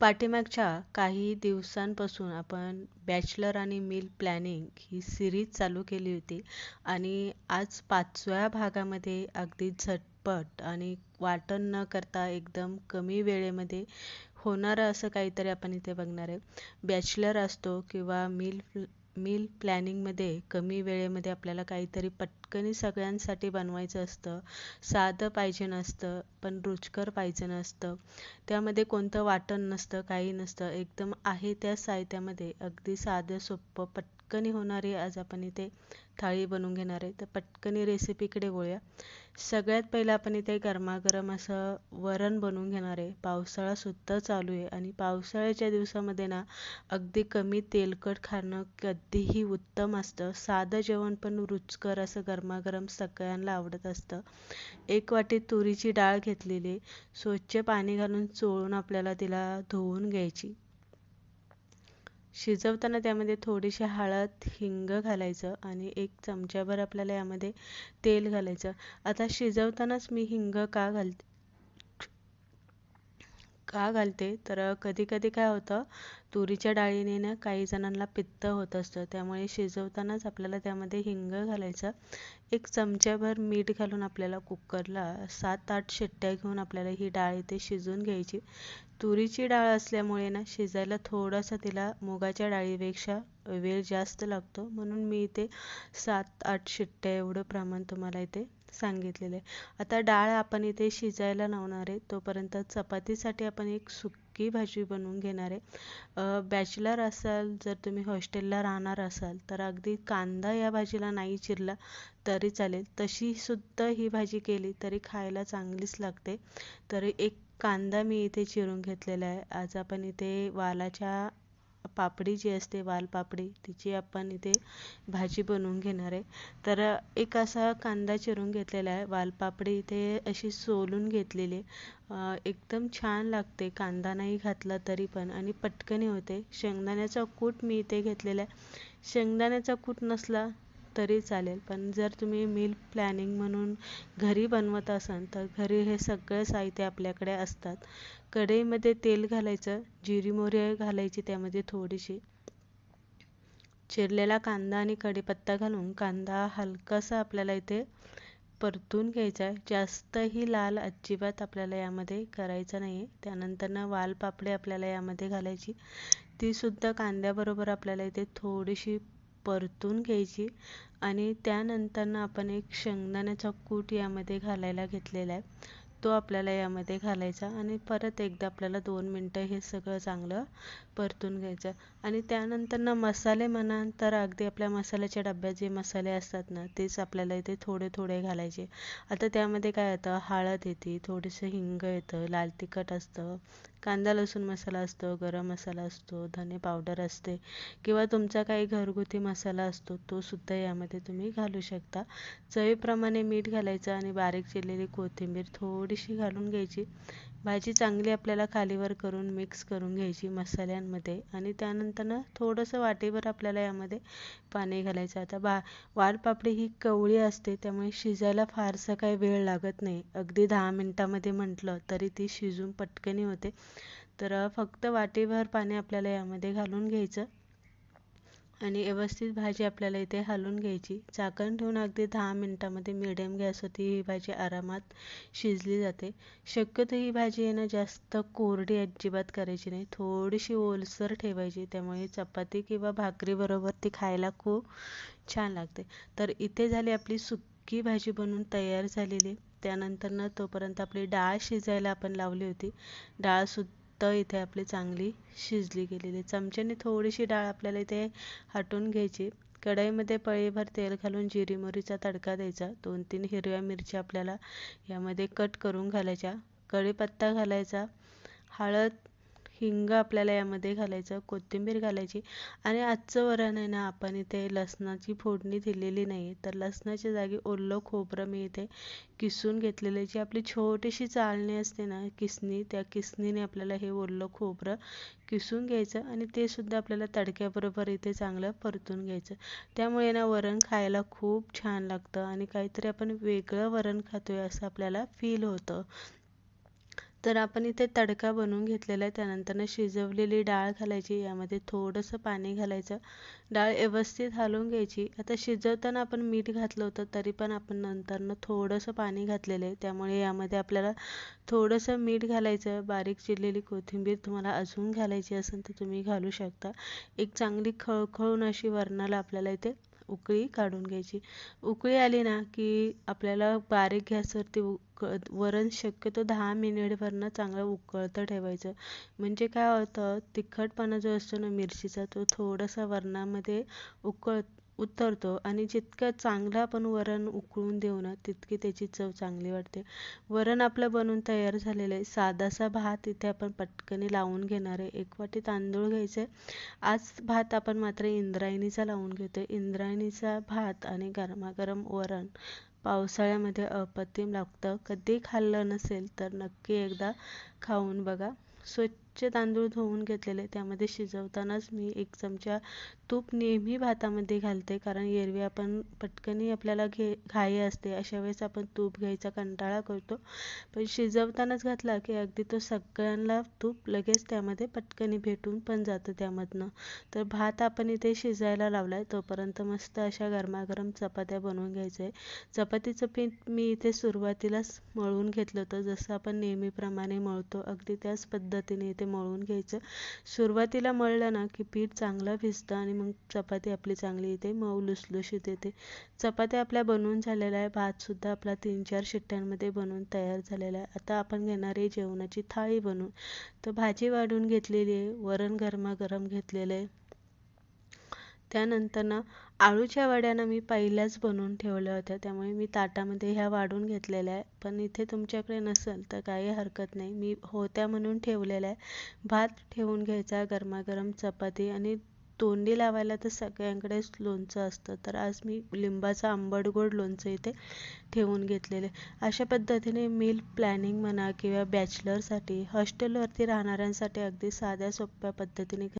पाठीमागच्या काही दिवसांपासून आपण बॅचलर आणि मील प्लॅनिंग ही सिरीज चालू केली होती आणि आज पाचव्या भागामध्ये अगदी झटपट आणि वाटण न करता एकदम कमी वेळेमध्ये होणारं असं काहीतरी आपण इथे बघणार आहे. बॅचलर असतो किंवा मील मील प्लॅनिंगमध्ये कमी वेळेमध्ये आपल्याला काहीतरी पट पटकनी सगळ्यांसाठी बनवायचं असतं. साधं पाहिजे नसतं पण रुचकर पाहिजे नसतं. त्यामध्ये कोणतं वाटण नसतं काही नसतं. एकदम आहे त्या साहित्यामध्ये. अगदी साधं सोपं पटकनी होणारी आज आपण इथे थाळी बनवून घेणार आहे. तर पटकनी रेसिपीकडे वळूया. सगळ्यात पहिलं आपण इथे गरमागरम असं वरण बनवून घेणार आहे. पावसाळासुद्धा चालू आहे आणि पावसाळ्याच्या दिवसामध्ये ना अगदी कमी तेलकट खाणं कधीही उत्तम असतं. साधं जेवण पण रुचकर असं गरमागरम सगळ्यांना आवडत असतं. एक वाटी तुरीची डाळ घेतलेली स्वच्छ पाणी घालून चोळून आपल्याला तिला धुवून घ्यायची. शिजवताना त्यामध्ये थोडीशी हळद हिंग घालायचं आणि एक चमच्याभर आपल्याला यामध्ये तेल घालायचं. आता शिजवतानाच मी हिंग का घालते? का घालते? तर कधी कधी काय होतं तुरीच्या डाळीने ना काही जणांना पित्त होत असतं. त्यामुळे शिजवतानाच आपल्याला त्यामध्ये हिंग घालायचं. एक चमच्याभर मीठ घालून आपल्याला कुकरला सात आठ शिट्ट्या घेऊन आपल्याला ही डाळ इथे शिजवून घ्यायची. तुरीची डाळ असल्यामुळे ना शिजायला थोडासा तिला मुगाच्या डाळीपेक्षा वेळ जास्त लागतो. म्हणून मी इथे सात आठ शिट्ट्या एवढं प्रमाण तुम्हाला इथे सांगितलेलं. आहे आता डाळ आपण इथे शिजायला लावणार आहे. तोपर्यंत चपातीसाठी आपण एक सुकी भाजी बनवून घेणार आहे. बॅचलर असाल जर तुम्ही हॉस्टेलला राहणार असाल तर अगदी कांदा या भाजीला नाही चिरला तरी चालेल. तशी सुद्धा ही भाजी केली तरी खायला चांगलीच लागते. तरी एक कांदा मी इथे चिरून घेतलेला आहे. आज आपण इथे वालाच्या पापडी जी असते वालपापडी तिची आपण इथे भाजी बनवून घेणार आहे. तर एक असा कांदा चिरून घेतलेला आहे. वालपापडी इथे अशी सोलून घेतलेली एकदम छान लागते. कांदा नाही घातला तरी पण आणि पटकनी होते. शेंगदाण्याचा कूट मी इथे घेतलेला आहे. शेंगदाण्याचा कूट नसला तरी चालेल. पण जर तुम्ही मील प्लॅनिंग म्हणून घरी बनवत असाल तर घरी हे सगळं साहित्य आपल्याकडे असतात. कढईमध्ये तेल घालायचं जिरी मोहरी घालायची त्यामध्ये थोडीशी. चिरलेला कांदा आणि कढीपत्ता घालून कांदा हलकासा आपल्याला इथे परतून घ्यायचा आहे. जास्तही लाल अजिबात आपल्याला यामध्ये करायचं नाही आहे त्यानंतरनं वालपापडी आपल्याला यामध्ये घालायची. तीसुद्धा कांद्याबरोबर आपल्याला इथे थोडीशी परतून घ्यायची आणि त्यानंतरनं आपण एक शेंगदाण्याचा कूट यामध्ये घालायला घेतलेला आहे. तो आपल्याला यामध्ये घालायचा आणि परत एकदा आपल्याला दोन मिनटं हे सगळं चांगलं परतून घ्यायचं. आणि त्यानंतर ना मसाले म्हणाल तर अगदी आपल्या मसाल्याच्या डब्यात जे मसाले असतात ना तेच आपल्याला इथे थोडे थोडे घालायचे. आता त्यामध्ये काय येतं? हळद येते थोडंसं हिंग येतं लाल तिखट असतं कांदा लसूण मसाला असतो गरम मसाला असतो धने पावडर असते किंवा तुमचा काही घरगुती मसाला असतो तो सुद्धा यामध्ये तुम्ही घालू शकता. चवीप्रमाणे मीठ घालायचं आणि बारीक चिरलेली कोथिंबीर थोडीशी घालून घ्यायची. भाजी चांगली आपल्याला खालीवर करून मिक्स करून घ्यायची मसाल्यांमध्ये आणि त्यानंतर ना थोडंसं वाटीभर आपल्याला यामध्ये पाणी घालायचं. आता बा वालपापडी ही कवळी असते त्यामुळे शिजायला फारसा काही वेळ लागत नाही. अगदी दहा मिनटामध्ये म्हटलं तरी ती शिजून पटकनी होते. तर फक्त वाटीभर पाणी आपल्याला यामध्ये घालून घ्यायचं आणि व्यवस्थित भाजी आपल्याला इथे हलवून घ्यायची. झाकण ठेवून अगदी दहा मिनटामध्ये मिडियम गॅसवरती ही भाजी आरामात शिजली जाते. शक्यतो ही भाजी आहे ना जास्त कोरडी अजिबात करायची नाही. थोडीशी ओलसर ठेवायची त्यामुळे चपाती किंवा भाकरीबरोबर ती खायला खूप छान लागते. तर इथे झाली आपली सुकी भाजी बनवून तयार झालेली त्यानंतर तोपर्यंत आपली डाळ शिजायला आपण लावली होती. डाळसुद्धा इथे आपली चांगली शिजली गेलेली चमच्याने थोडीशी डाळ आपल्याला इथे हटून घ्यायची कढईमध्ये पळीभर तेल घालून जिरी मोहरीचा तडका द्यायचा. दोन तीन हिरव्या मिरच्या आपल्याला यामध्ये कट करून घालायच्या. कढीपत्ता घालायचा. हळद हिंग आपल्याला यामध्ये घालायचं कोथिंबीर घालायची आणि आजचं वरण आहे ना आपण इथे लसणाची फोडणी दिलेली नाही तर लसणाच्या जागी ओलं खोबरं मी इथे किसून घेतलेलं जी आपली छोटीशी चाळणी असते ना किसणी त्या किसणीने आपल्याला हे ओलं खोबरं किसून घ्यायचं आणि ते सुद्धा आपल्याला तडक्याबरोबर इथे चांगलं परतून घ्यायचं. त्यामुळे ना वरण खायला खूप छान लागतं आणि काहीतरी आपण वेगळं वरण खातोय असं आपल्याला फील होतं. तर आपण इथे तडका बनवून घेतलेला आहे. त्यानंतरनं शिजवलेली डाळ घालायची. यामध्ये थोडंसं पाणी घालायचं. डाळ व्यवस्थित हलवून घ्यायची. आता शिजवताना आपण मीठ घातलं होतं तरी पण आपण नंतरनं थोडंसं पाणी घातलेलं आहे. त्यामुळे यामध्ये आपल्याला थोडंसं मीठ घालायचं. बारीक चिरलेली कोथिंबीर तुम्हाला अजून घालायची असेल तर तुम्ही घालू शकता. एक चांगली खळखळून अशी वरणाला आपल्याला इथे उकळी काढून घ्यायची. उकळी आली ना की आपल्याला बारीक गॅसवरती उक वरण शक्यतो दहा मिनिटभरनं चांगलं उकळतं ठेवायचं. म्हणजे काय होतं तिखटपणा जो असतो ना मिरचीचा तो थोडासा वरणामध्ये उकळ उतरतो आणि जितकं चांगलं आपण वरण उकळून देऊ ना तितकी त्याची चव चांगली वाटते. वरण आपलं बनून तयार झालेलं आहे. साधासा भात इथे आपण पटकनी लावून घेणार आहे. एक वाटी तांदूळ घ्यायचे. आज भात आपण मात्र इंद्रायणीचा लावून घेतो इंद्रायणीचा भात आणि गरमागरम वरण. पावसाळ्यामध्ये अप्रतिम लागतं. कधी खाल्लं नसेल तर नक्की एकदा खाऊन बघा. स्वच्छ तांदूळ धुवून घेतलेले त्यामध्ये शिजवतानाच मी एक चमचा तूप नेहमी भातामध्ये घालते कारण एरवी आपण पटकनी आपल्याला घे घाई असते अशा वेळेस आपण तूप घ्यायचा कंटाळा करतो. पण शिजवतानाच घातला की अगदी तो सगळ्यांना तूप लगेच त्यामध्ये पटकनी भेटून पण जातं त्यामधनं. तर भात आपण इथे शिजायला लावला आहे तोपर्यंत मस्त अशा गरमागरम चपात्या बनवून घ्यायचं. आहे चपातीचं पीठ मी इथे सुरुवातीलाच मळून घेतलं होतं जसं आपण नेहमीप्रमाणे मळतो अगदी त्याच पद्धतीने इथे मळून घ्यायचं. सुरुवातीला मळलं ना की पीठ चांगलं भिजतं आणि मग चपाती आपली चांगली येते मऊ लुसलुशीत येते. चपात्या आपल्या बनवून झालेल्या आहे भातसुद्धा आपला तीन चार शिट्ट्यांमध्ये बनवून तयार झालेला आहे. आता आपण घेणार आहे जेवणाची थाळी बनवून. तर भाजी वाढून घेतलेली आहे वरण गरमागरम घेतलेलं आहे. त्यानंतर आळूच्या वड्यानं मी पहिल्याच बनवून ठेवल्या होत्या. त्यामुळे मी ताटामध्ये ह्या वाढून घेतलेल्या आहे पण इथे तुमच्याकडे नसेल तर काही हरकत नाही. मी होत्या म्हणून ठेवलेल्या आहे भात ठेवून घ्यायचा गरमागरम चपाती आणि तोंडी लावायला तर सगळ्यांकडेच लोणचं असतं. तर आज मी लिंबाचं आंबट गोड लोणचं इथे ठेवून घेतलेले अशा पद्धतीने मील प्लॅनिंग म्हणा किंवा बॅचलरसाठी हॉस्टेलवरती राहणाऱ्यांसाठी अगदी साध्या सोप्या पद्धतीने